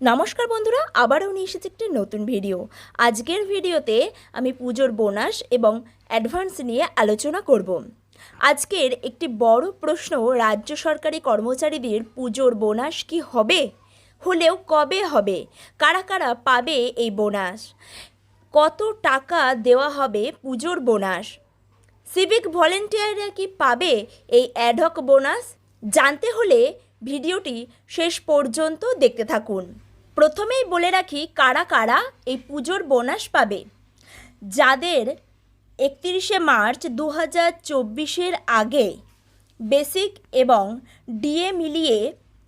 নমস্কার বন্ধুরা, আবারও নিয়ে এসেছি একটি নতুন ভিডিও। আজকের ভিডিওতে আমি পুজোর বোনাস এবং অ্যাডভান্স নিয়ে আলোচনা করব। আজকের একটি বড় প্রশ্ন, রাজ্য সরকারি কর্মচারীদের পুজোর বোনাস কি হবে? হলেও কবে হবে? কারা কারা পাবে এই বোনাস? কত টাকা দেওয়া হবে পুজোর বোনাস? সিভিক ভলেন্টিয়াররা কি পাবে এই অ্যাডহক বোনাস? জানতে হলে ভিডিওটি শেষ পর্যন্ত দেখতে থাকুন। প্রথমেই বলে রাখি কারা কারা এই পুজোর বোনাস পাবে। যাদের একত্রিশে মার্চ দু হাজার চব্বিশের আগে বেসিক এবং ডিএ মিলিয়ে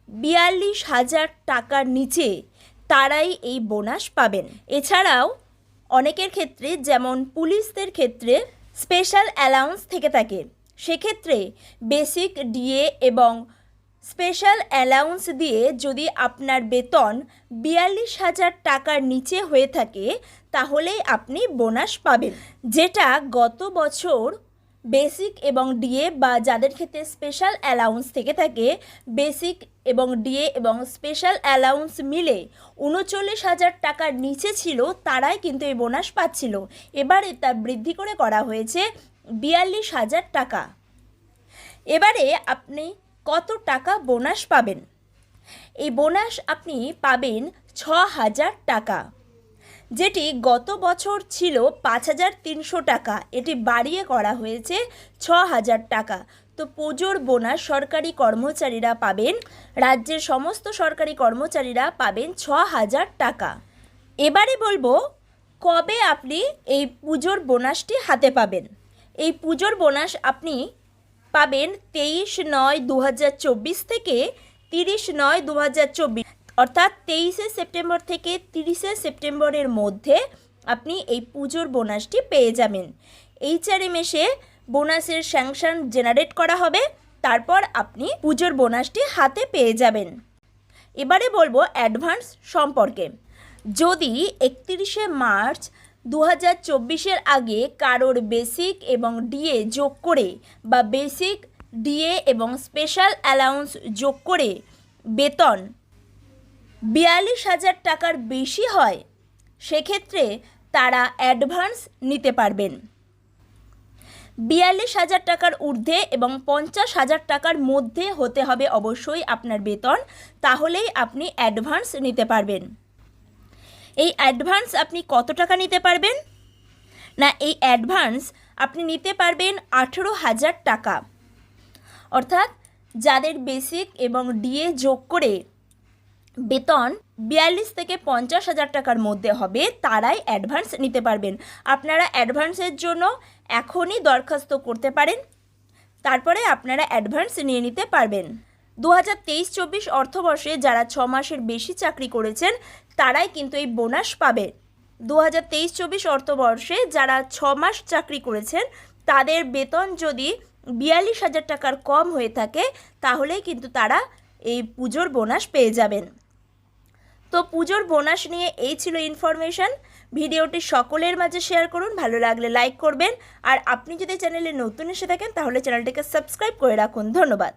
বিয়াল্লিশ হাজার টাকার নিচে তারাই এই বোনাস পাবেন। এছাড়াও অনেকের ক্ষেত্রে যেমন পুলিশদের ক্ষেত্রে স্পেশাল অ্যালাউন্স থেকে থাকে, সেক্ষেত্রে বেসিক, ডিএ এবং স্পেশাল অ্যালাউন্স দিয়ে যদি আপনার বেতন বিয়াল্লিশ হাজার টাকার নিচে হয়ে থাকে, তাহলেই আপনি বোনাস পাবেন। যেটা গত বছর বেসিক এবং ডিএ বা যাদের ক্ষেত্রে স্পেশাল অ্যালাউন্স থেকে থাকে, বেসিক এবং ডিএ এবং স্পেশাল অ্যালাউন্স মিলে উনচল্লিশ হাজার টাকার নিচে ছিল, তারাই কিন্তু এই বোনাস পাচ্ছিল। এবারে তা বৃদ্ধি করে করা হয়েছে বিয়াল্লিশ হাজার টাকা। এবারে আপনি কত টাকা বোনাস পাবেন? এই বোনাস আপনি পাবেন ছ হাজার টাকা। যেটি গত বছর ছিল পাঁচ হাজার তিনশো টাকা। এটি বাড়িয়ে করা হয়েছে ছ হাজার টাকা। তো পুজোর বোনাস সরকারি কর্মচারীরা পাবেন, রাজ্যের সমস্ত সরকারি কর্মচারীরা পাবেন ছ হাজার টাকা। এবারে বলব, কবে আপনি এই পুজোর বোনাসটি হাতে পাবেন? এই পুজোর বোনাস আপনি পাবেন তেইশ নয় দু থেকে তিরিশ নয় দু অর্থাৎ তেইশে সেপ্টেম্বর থেকে তিরিশে সেপ্টেম্বরের মধ্যে আপনি এই পুজোর বোনাসটি পেয়ে যাবেন। এইচআরএম এসে বোনাসের স্যাংশন জেনারেট করা হবে, তারপর আপনি পুজোর বোনাসটি হাতে পেয়ে যাবেন। এবারে বলব অ্যাডভান্স সম্পর্কে। যদি একত্রিশে মার্চ দু হাজার চব্বিশের আগে কারোর বেসিক এবং ডিএ যোগ করে বা বেসিক, ডিএ এবং স্পেশাল অ্যালাউন্স যোগ করে বেতন বিয়াল্লিশ হাজার টাকার বেশি হয়, সেক্ষেত্রে তারা অ্যাডভান্স নিতে পারবেন। বিয়াল্লিশ হাজার টাকার ঊর্ধ্বে এবং পঞ্চাশ হাজার টাকার মধ্যে হতে হবে অবশ্যই আপনার বেতন, তাহলেই আপনি অ্যাডভান্স নিতে পারবেন। এই অ্যাডভান্স আপনি কত টাকা নিতে পারবেন? না, এই অ্যাডভান্স আপনি নিতে পারবেন আঠেরো হাজার টাকা। অর্থাৎ যাদের বেসিক এবং ডিএ যোগ করে বেতন বিয়াল্লিশ থেকে পঞ্চাশ হাজার টাকার মধ্যে হবে, তারাই অ্যাডভান্স নিতে পারবেন। আপনারা অ্যাডভান্সের জন্য এখনই দরখাস্ত করতে পারেন, তারপরে আপনারা অ্যাডভান্স নিয়ে নিতে পারবেন। দু হাজার তেইশ চব্বিশ অর্থবর্ষে যারা ছ মাসের বেশি চাকরি করেছেন, তারাই কিন্তু এই বোনাস পাবে। দু হাজার তেইশ চব্বিশ অর্থবর্ষে যারা ছ মাস চাকরি করেছেন, তাদের বেতন যদি বিয়াল্লিশ হাজার টাকার কম হয়ে থাকে, তাহলেই কিন্তু তারা এই পুজোর বোনাস পেয়ে যাবেন। তো পুজোর বোনাস নিয়ে এই ছিল ইনফরমেশন ভিডিওটি সকলের মাঝে শেয়ার করুন, ভালো লাগলে লাইক করবেন। আর আপনি যদি চ্যানেলে নতুন এসে থাকেন, তাহলে চ্যানেলটিকে সাবস্ক্রাইব করে রাখুন। ধন্যবাদ।